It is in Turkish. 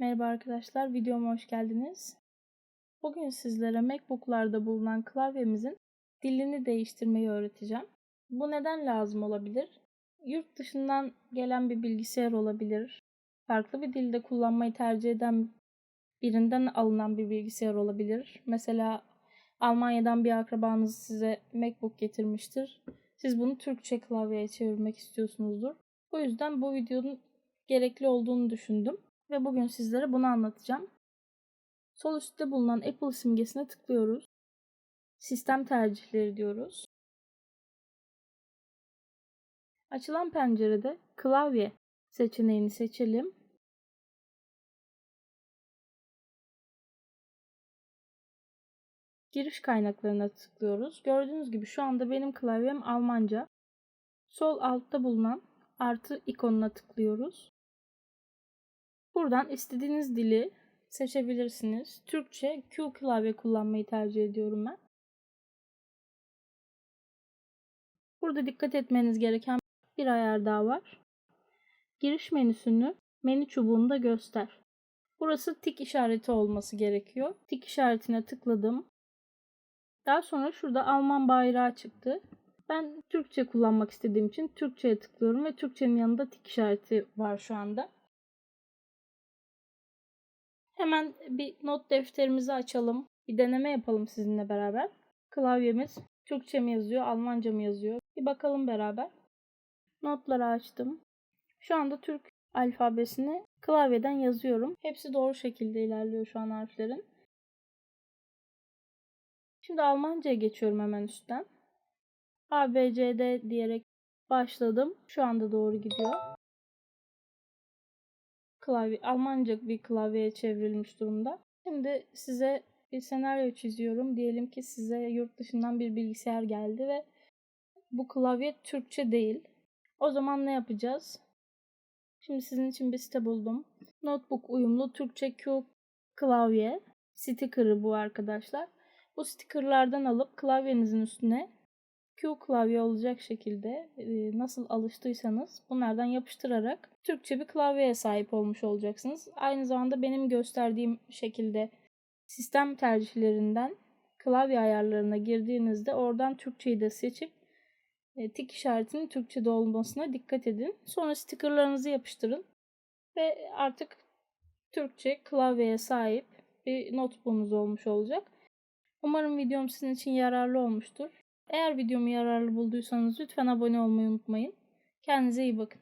Merhaba arkadaşlar, videoma hoş geldiniz. Bugün sizlere MacBook'larda bulunan klavyemizin dilini değiştirmeyi öğreteceğim. Bu neden lazım olabilir? Yurt dışından gelen bir bilgisayar olabilir. Farklı bir dilde kullanmayı tercih eden birinden alınan bir bilgisayar olabilir. Mesela Almanya'dan bir akrabanız size MacBook getirmiştir. Siz bunu Türkçe klavyeye çevirmek istiyorsunuzdur. Bu yüzden bu videonun gerekli olduğunu düşündüm ve bugün sizlere bunu anlatacağım. Sol üstte bulunan Apple simgesine tıklıyoruz. Sistem tercihleri diyoruz. Açılan pencerede klavye seçeneğini seçelim. Giriş kaynaklarına tıklıyoruz. Gördüğünüz gibi şu anda benim klavyem Almanca. Sol altta bulunan artı ikonuna tıklıyoruz. Buradan istediğiniz dili seçebilirsiniz. Türkçe Q klavye kullanmayı tercih ediyorum ben. Burada dikkat etmeniz gereken bir ayar daha var. Giriş menüsünü menü çubuğunda göster. Burası tik işareti olması gerekiyor. Tik işaretine tıkladım. Daha sonra şurada Alman bayrağı çıktı. Ben Türkçe kullanmak istediğim için Türkçe'ye tıklıyorum ve Türkçenin yanında tik işareti var şu anda. Hemen bir not defterimizi açalım. Bir deneme yapalım sizinle beraber. Klavyemiz Türkçe mi yazıyor, Almanca mı yazıyor? Bir bakalım beraber. Notları açtım. Şu anda Türk alfabesini klavyeden yazıyorum. Hepsi doğru şekilde ilerliyor şu an harflerin. Şimdi Almanca'ya geçiyorum hemen üstten. A, B, C, D diyerek başladım. Şu anda doğru gidiyor. Klavye, Almanca bir klavyeye çevrilmiş durumda. Şimdi size bir senaryo çiziyorum. Diyelim ki size yurt dışından bir bilgisayar geldi ve bu klavye Türkçe değil. O zaman ne yapacağız? Şimdi sizin için bir site buldum. Notebook uyumlu Türkçe Q klavye. Sticker'ı bu arkadaşlar. Bu stickerlardan alıp klavyenizin üstüne Q klavye olacak şekilde nasıl alıştıysanız bunlardan yapıştırarak Türkçe bir klavyeye sahip olmuş olacaksınız. Aynı zamanda benim gösterdiğim şekilde sistem tercihlerinden klavye ayarlarına girdiğinizde oradan Türkçeyi de seçip tik işaretinin Türkçe'de olmasına dikkat edin. Sonra stickerlarınızı yapıştırın ve artık Türkçe klavyeye sahip bir notebook'unuz olmuş olacak. Umarım videom sizin için yararlı olmuştur. Eğer videomu yararlı bulduysanız lütfen abone olmayı unutmayın. Kendinize iyi bakın.